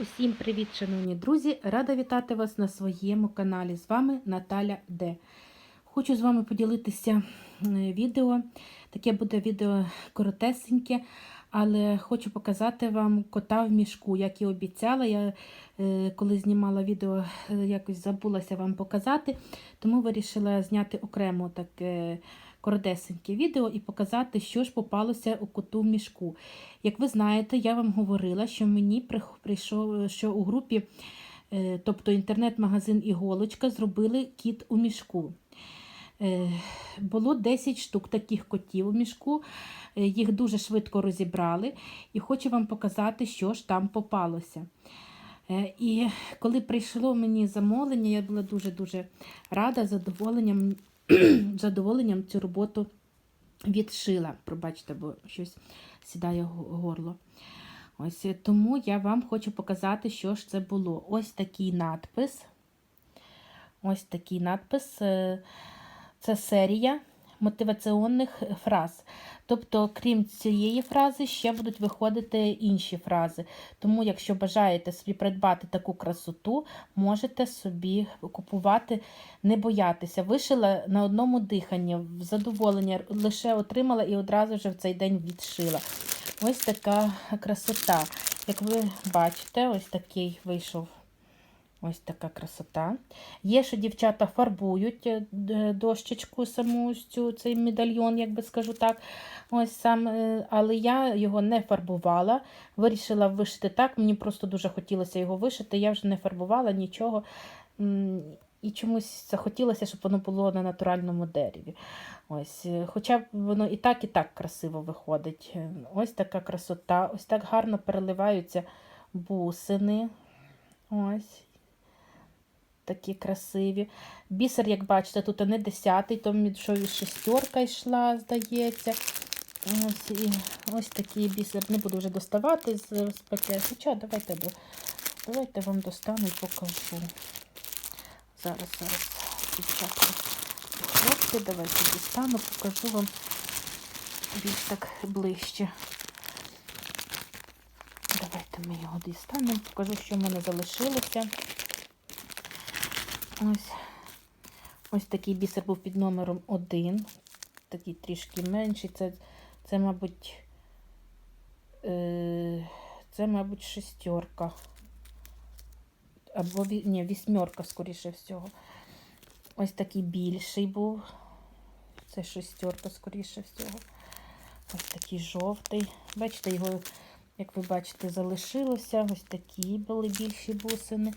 Усім привіт, шановні друзі! Рада вітати вас на своєму каналі. З вами Наталя Д. Хочу з вами поділитися е, відео. Таке буде відео коротесеньке, але хочу показати вам кота в мішку. Як і обіцяла, я е, коли знімала відео, е, якось забулася вам показати, тому вирішила зняти окремо таке коротесеньке відео і показати, що ж попалося у коту в мішку. Як ви знаєте, я вам говорила, що мені прийшов, що у групі, е, тобто інтернет-магазин Іголочка, зробили кіт у мішку. Е, було 10 штук таких котів у мішку, е, їх дуже швидко розібрали, і хочу вам показати, що ж там попалося. І коли прийшло мені замовлення, я була дуже-дуже рада, задоволенням задоволенням цю роботу відшила. Пробачте, бо щось сідає горло. Ось Тому я вам хочу показати, що ж це було. Ось такий надпис. Ось такий надпис. Е, це серія мотиваційних фраз. Тобто, крім цієї фрази, ще будуть виходити інші фрази. Тому, якщо бажаєте собі придбати таку красоту, можете собі купувати, не боятися. Вишила на одному диханні, задоволення, лише отримала і одразу вже в цей день відшила. Ось така красота. Як ви бачите, ось такий вийшов Ось така красота. Є, що дівчата фарбують е, дощечку, саму цю, цей медальйон, як би скажу так. Ось сам, е, Але я його не фарбувала. Вирішила вишити так. Мені просто дуже хотілося його вишити. Я вже не фарбувала нічого. І чомусь захотілося, щоб воно було на натуральному дереві. Ось, е, Хоча воно і так, і так красиво виходить. Ось така красота, ось так гарно переливаються бусини. Ось такі красиві. Бісер, як бачите, тут не десятий, то що і шестерка йшла, здається. Ось і ось такий бісер. Не буду вже доставати з, пакету. Хоча давайте давайте вам достану і покажу. Зараз, зараз, дівчатка, хлопці, давайте дістану, покажу вам більш так ближче. Давайте ми його дістанемо, покажу, що в мене залишилося. Ось ось такий бісер був під номером 1. Такий трішки менший. Це, це мабуть, е, це, мабуть, шестерка. Або ні, вісьмерка, скоріше всього. Ось такий більший був. Це шестерка, скоріше всього. Ось такий жовтий. Бачите, його, як ви бачите, залишилося. Ось такі були більші бусини.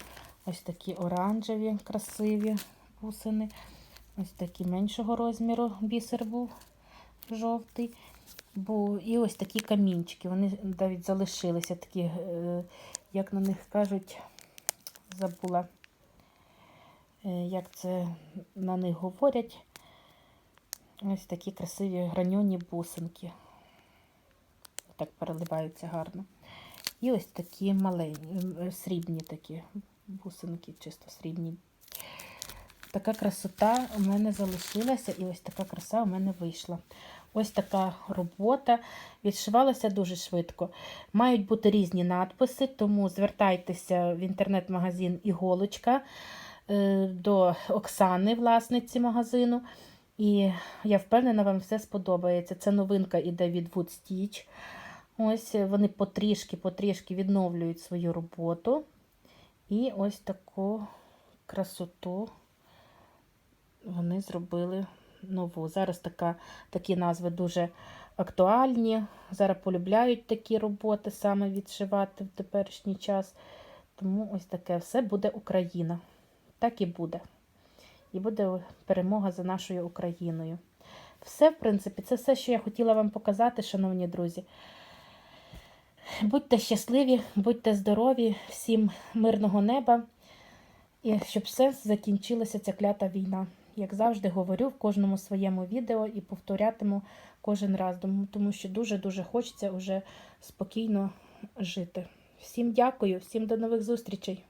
Ось такі оранжеві, красиві бусини. Ось такі меншого розміру бісер був жовтий. Бо І ось такі камінчики. Вони навіть залишилися такі, е, як на них кажуть, забула, е, як це на них говорять. Ось такі красиві граньоні бусинки. Так переливаються гарно. І ось такі маленькі, е, срібні такі бусинки чисто срібні. Така красота у мене залишилася, і ось така краса у мене вийшла. Ось така робота. Відшивалася дуже швидко. Мають бути різні надписи, тому звертайтеся в інтернет-магазин Іголочка е, до Оксани, власниці магазину. І я впевнена, вам все сподобається. Це новинка іде від Wood Stitch. Ось вони потрішки-потрішки відновлюють свою роботу. І ось таку красоту вони зробили нову. Зараз така, такі назви дуже актуальні. Зараз полюбляють такі роботи саме відшивати в теперішній час. Тому ось таке все буде Україна. Так і буде. І буде перемога за нашою Україною. Все, в принципі, це все, що я хотіла вам показати, шановні друзі. Будьте щасливі, будьте здорові, всім мирного неба, і щоб все закінчилася ця клята війна. Як завжди говорю в кожному своєму відео і повторятиму кожен раз, тому що дуже-дуже хочеться вже спокійно жити. Всім дякую, всім до нових зустрічей!